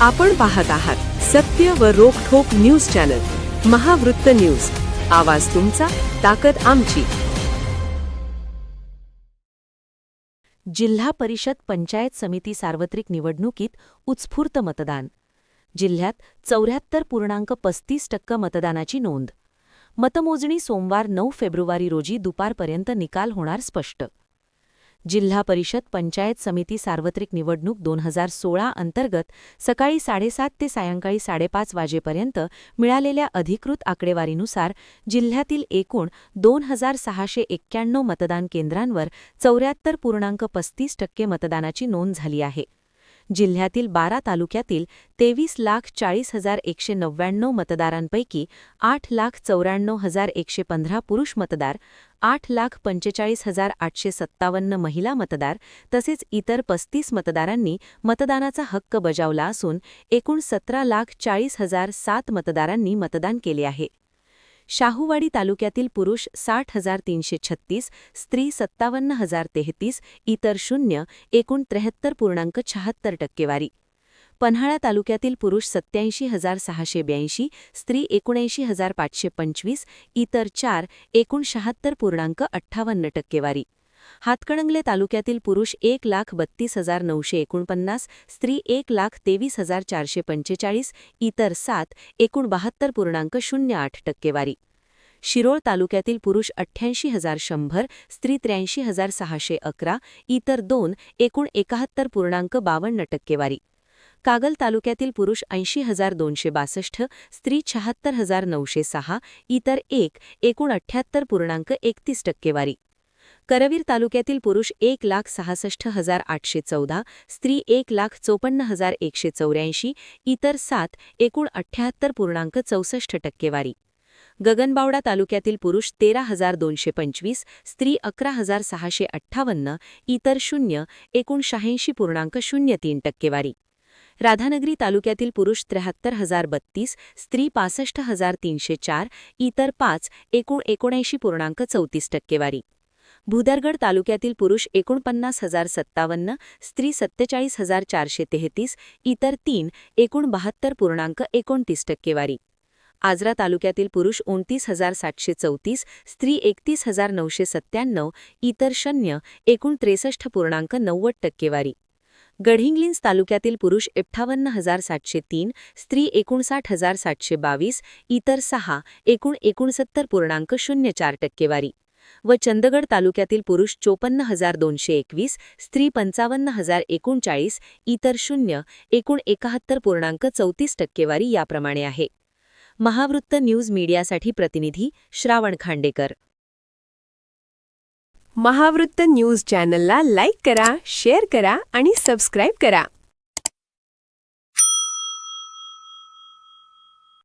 आपण पाहत आहात सत्य व रोखोक न्यूज चॅनल महावृत्त न्यूज. आवाज तुमचा ताकद आमची. जिल्हा परिषद पंचायत समिती सार्वत्रिक निवडणुकीत उत्स्फूर्त मतदान. जिल्ह्यात चौऱ्याहत्तर पूर्णांक पस्तीस टक्के मतदानाची नोंद. मतमोजणी सोमवार नऊ फेब्रुवारी रोजी दुपारपर्यंत निकाल होणार स्पष्ट. जिल्हा परिषद पंचायत समिती सार्वत्रिक निवडणूक दोन हजार सोळा अंतर्गत सकाळी साडेसात ते सायंकाळी साडेपाच वाजेपर्यंत मिळालेल्या अधिकृत आकडेवारीनुसार जिल्ह्यातील एकूण दोन हजार सहाशे एक्क्याण्णव मतदान केंद्रांवर चौऱ्याहत्तर पूर्णांक पस्तीस टक्के मतदानाची नोंद झाली आहे. जिल्ह्यातील बारा तालुक्यातील तेवीस लाख चाळीस हजार एकशे नव्याण्णव मतदारांपैकी आठ लाख चौऱ्याण्णव हजार एकशे पंधरा पुरुष मतदार आठ लाख पंचेचाळीस हजार आठशे सत्तावन्न महिला मतदार तसेच इतर पस्तीस मतदारांनी मतदानाचा हक्क बजावला असून एकूण सतरा लाख चाळीस हजार सात मतदारांनी मतदान केले आहे. शाहूवाडी तालुक्यातील पुरुष साठ हजार तीनशे छत्तीस स्त्री सत्तावन्न हजार तेहतीस इतर शून्य एकूण त्र्याहत्तर पूर्णांक शहात्तर टक्केवारी. पन्हाळा तालुक्यातील पुरुष सत्याऐंशी हजार सहाशे ब्याऐंशी स्त्री एकोणऐंशी हजार पाचशे पंचवीस इतर चार एकूण शहात्तर पूर्णांक अठ्ठावन्न टक्केवारी. हातकणंगले तालुक्यातील पुरुष एक लाख बत्तीस हजार नऊशे एकोणपन्नास स्त्री एक लाख तेवीस हजार चारशे पंचेचाळीस इतर सात एकूण बहात्तर पूर्णांक शून्य आठ टक्केवारी. शिरोळ तालुक्यातील पुरुष अठ्ठ्याऐंशी हजार शंभर स्त्री त्र्याऐंशी हजार सहाशे अकरा इतर दोन एकूण एकाहत्तर पूर्णांक बावन्न टक्केवारी. कागल तालुक्यातील पुरुष ऐंशी हजार दोनशे बासष्ट स्त्री शहात्तर हजार नऊशे सहा इतर एक एकूण अठ्ठ्याहत्तर पूर्णांक एकतीस टक्केवारी. करवीर तालुक्यातील पुरुष एक लाख सहासष्ट हजार आठशे चौदा स्त्री एक लाख चोपन्न हजार एकशे चौऱ्याऐंशी इतर सात एकूण अठ्ठ्याहत्तर पूर्णांक चौसष्ट टक्केवारी. गगनबावडा तालुक्यातील पुरुष तेरा हजार दोनशे पंचवीस स्त्री अकरा हजार सहाशे अठ्ठावन्न इतर शून्य एकूण शहाऐंशी पूर्णांक शून्य तीन टक्केवारी. राधानगरी तालुक्यातील पुरुष त्र्याहत्तर हजार बत्तीस स्त्री पासष्ट हजार तीनशे चार इतर पाच एकूण एकोणऐंशी पूर्णांक चौतीस टक्केवारी. भुदरगड तालुक्यातील पुरुष एकोणपन्नास हजार सत्तावन्न स्त्री सत्तेचाळीस हजार चारशे तेहतीस इतर तीन एकूण बहात्तर पूर्णांक एकोणतीस टक्केवारी. आजरा तालुक्यातील पुरुष उनतीस हजार सातशे चौतीस स्त्री एकतीस हजार नऊशे सत्त्याण्णव इतर शून्य एकूण त्रेसष्ट पूर्णांक नव्वद टक्केवारी. गडहिंग्लिन्स तालुक्यातील पुरुष अठ्ठावन्न हजार सातशे तीन स्त्री एकोणसाठ हजार सातशे बावीस इतर सहा एकूण एकोणसत्तर पूर्णांक शून्य चार टक्केवारी. व चंदगड तालुक्यातील पुरुष चोपन्न हजार दोनशे एकवीस स्त्री पंचावन्न हजार एकोणचाळीस इतर शून्य एकूण एकाहत्तर पूर्णांक चौतीस टक्केवारी याप्रमाणे आहे. महावृत्त न्यूज मीडियासाठी प्रतिनिधी श्रावण खांडेकर. महावृत्त न्यूज चॅनलला लाईक करा शेअर करा आणि सबस्क्राईब करा.